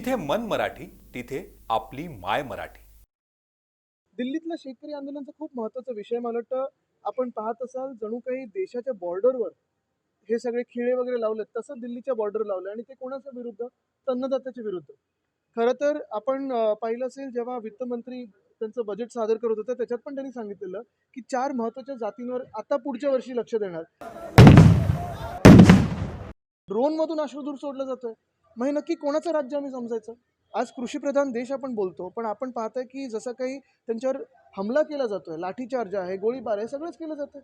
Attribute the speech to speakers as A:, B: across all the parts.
A: जिथे मन मराठी तिथे आपली माय मराठी.
B: दिल्लीतलं शेतकरी आंदोलनाचा खूप महत्त्वाचा विषय मला वाटतं आपण पाहत असाल जणू काही देशाच्या बॉर्डरवर हे सगळे खिळे वगैरे लावलेत तसं दिल्लीच्या बॉर्डर लावलं आणि ते कोणाच्या विरुद्ध? अन्नदात्याच्या विरुद्ध. खरं तर आपण पाहिलं असेल जेव्हा वित्तमंत्री त्यांचं बजेट सादर करत होतं त्याच्यात पण त्यांनी सांगितलेलं की चार महत्त्वाच्या जातींवर आता पुढच्या वर्षी लक्ष देणार. ड्रोनमधून अश्रुधूर सोडलं जातोय. मग हे नक्की कोणाचं राज्य आम्ही समजायचं? आज कृषीप्रधान देश आपण बोलतो पण आपण पाहतोय की जसं काही त्यांच्यावर हमला केला जातोय लाठीचार्ज आहे गोळीबार आहे सगळंच केलं जातंय.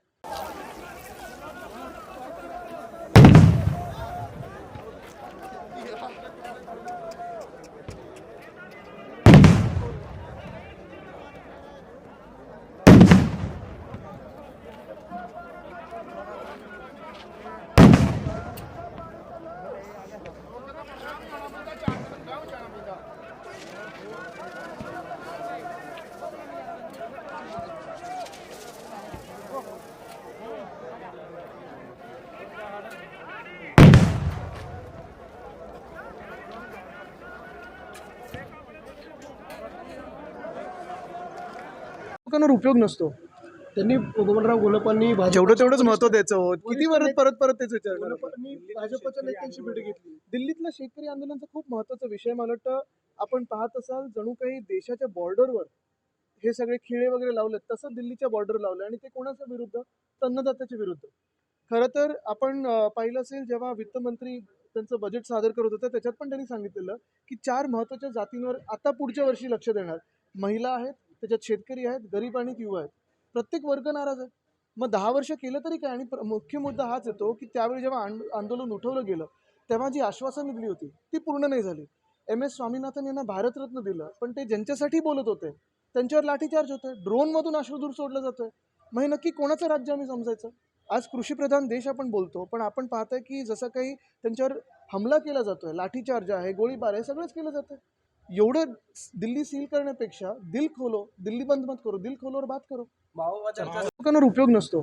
B: लोकांवर उपयोग नसतो.
C: त्यांनी बबनराव गोलपांनी
B: जेवढं तेवढंच महत्त्व द्यायचं किती परत परत परत आपण?
C: गोलपांनी भाजपच्या नेत्यांची भेट घेतली.
B: दिल्लीतलं शेतकरी आंदोलनाचा खूप महत्त्वाचा विषय मला वाटतं आपण पाहत असाल जणू काही देशाच्या बॉर्डरवर हे सगळे खिळे वगैरे लावलेत तसं दिल्लीच्या बॉर्डर लावलं आणि ते कोणाच्या विरुद्ध? अन्नदात्याच्या विरुद्ध. खरं तर आपण पाहिलं असेल जेव्हा वित्तमंत्री त्यांचं बजेट सादर करत होते त्याच्यात पण त्यांनी सांगितलेलं की चार महत्त्वाच्या जातींवर आता पुढच्या वर्षी लक्ष देणार. महिला आहेत त्याच्यात शेतकरी आहेत गरीब आणि युवा आहेत. प्रत्येक वर्ग नाराज आहे. मग दहा वर्ष केलं तरी काय? आणि प्र- मुख्य मुद्दा हाच येतो की त्यावेळी जेव्हा आंदोलन उठवलं गेलं तेव्हा जी आश्वासन दिली होती ती पूर्ण नाही झाली. एम एस स्वामीनाथन यांना भारतरत्न दिलं पण ते ज्यांच्यासाठी बोलत होते त्यांच्यावर लाठीचार्ज होतोय. ड्रोनमधून अश्रुधूर सोडलं जातोय. मग हे नक्की कोणाचं राज्य आम्ही समजायचं? आज कृषीप्रधान देश आपण बोलतो पण आपण पाहतोय की जसं काही त्यांच्यावर हमला केला जातोय लाठीचार्ज आहे गोळीबार आहे सगळंच केलं जातं एवढं दिल्ली सील करण्यापेक्षा दिल खोलो दिल्ली बंद मत करो दिल खोलोवर बात करो. लोकांवर उपयोग नसतो.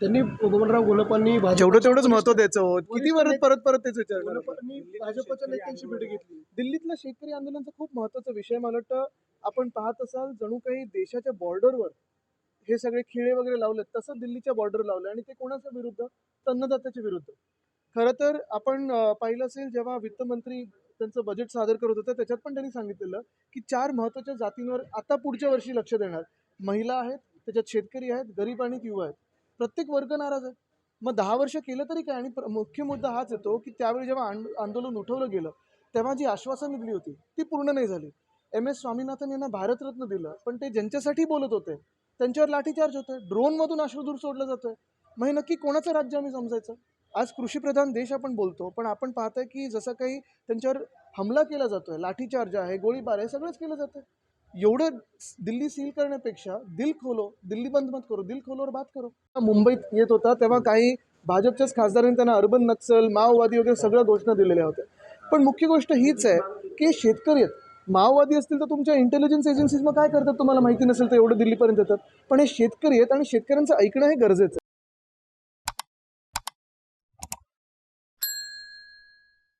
C: त्यांनी बबनराव गोलपांनी
B: जेवढं तेवढंच महत्त्व द्यायचं हो. किती परत परत परत आपण?
C: गोलपांनी भाजपच्या नेत्यांची भेट घेतली.
B: दिल्लीतलं शेतकरी आंदोलनाचा खूप महत्त्वाचा विषय मला वाटतं आपण पाहत असाल जणू काही देशाच्या बॉर्डरवर हे सगळे खिळे वगैरे लावलेत तसं दिल्लीच्या बॉर्डर लावलं आणि ते कोणाच्या विरुद्ध? अन्नदात्याच्या विरुद्ध. खरं तर आपण पाहिलं असेल जेव्हा वित्तमंत्री त्यांचं बजेट सादर करत होतं त्याच्यात पण त्यांनी सांगितलेलं की चार महत्त्वाच्या जातींवर आता पुढच्या वर्षी लक्ष देणार. महिला आहेत त्याच्यात शेतकरी आहेत गरीब आणि युवा आहेत. प्रत्येक वर्ग नाराज आहे. मग दहा वर्ष केलं तरी काय? आणि प्र- मुख्य मुद्दा हाच येतो की त्यावेळी जेव्हा आंदोलन उठवलं गेलं तेव्हा जी आश्वासनं दिली होती ती पूर्ण नाही झाली. एम. एस. स्वामीनाथन यांना भारतरत्न दिलं पण ते ज्यांच्यासाठी बोलत होते त्यांच्यावर लाठीचार्ज होतोय. ड्रोनमधून अश्रुधूर सोडलं जातोय. मग हे नक्की कोणाचं राज्य आम्ही समजायचं? आज कृषीप्रधान देश आपण बोलतो पण आपण पाहतोय की जसं काही त्यांच्यावर हमला केला जातोय लाठीचार्ज आहे गोळीबार आहे सगळंच केलं जातंय. एवढं दिल्ली सील करण्यापेक्षा दिल खोलो दिल्ली बंद मत करो दिल खोलोवर बात करो. मुंबईत येत होता तेव्हा काही भाजपच्याच खासदारांनी त्यांना अर्बन नक्सल माओवादी वगैरे सगळ्या घोषणा दिलेल्या होत्या. पण मुख्य गोष्ट हीच आहे की शेतकरी आहेत. माओवादी असतील तर तुमच्या इंटेलिजन्स एजन्सीज मग काय करतात तुम्हाला माहिती नसेल तर एवढं दिल्लीपर्यंत येतात. पण हे शेतकरी आहेत आणि शेतकऱ्यांचं ऐकणं हे गरजेचं आहे.